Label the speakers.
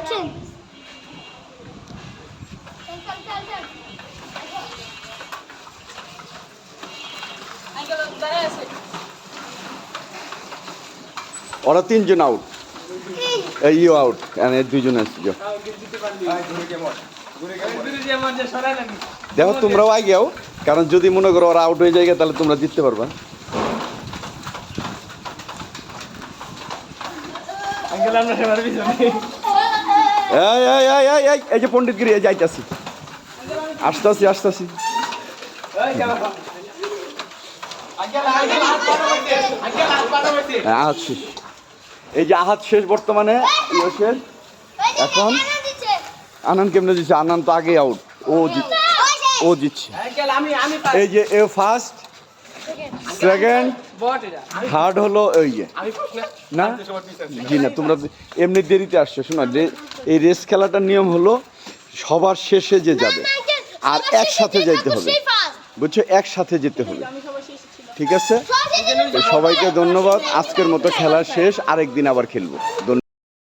Speaker 1: Action
Speaker 2: ওরা তিনজন out এই ইউ আউট এর দুইজন আসছে দেখো তোমরাও আগেও কারণ যদি মনে করো ওরা আউট হয়ে যায় তাহলে তোমরা জিততে পারবা।
Speaker 3: আমরা
Speaker 2: এই এই এই এই এই এই যে পণ্ডিত গিরি এই যাইতাছি আসতাছি আসতাছি। হ্যাঁ, আহাত শেষ। এই যে আহাত শেষ বর্তমানে ইয়ে এখন? আনন্দ কেমনে দিচ্ছে আনন্দ তো আগে আউট ও জিত ও জিতছে এই যে এ ফার্স্ট সেকেন্ড থার্ড হলো এই যে। না? জি না তোমরা এমনি দেরিতে আসছো শোনো রে- এই রেস খেলাটার নিয়ম হলো সবার শেষে যে যাবে আর একসাথে যাইতে হবে। বুঝছ? একসাথে যেতে হবে। ঠিক আছে? সবাইকে ধন্যবাদ। আজকের মতো খেলা শেষ আরেকদিন আবার খেলব। ধন্যবাদ।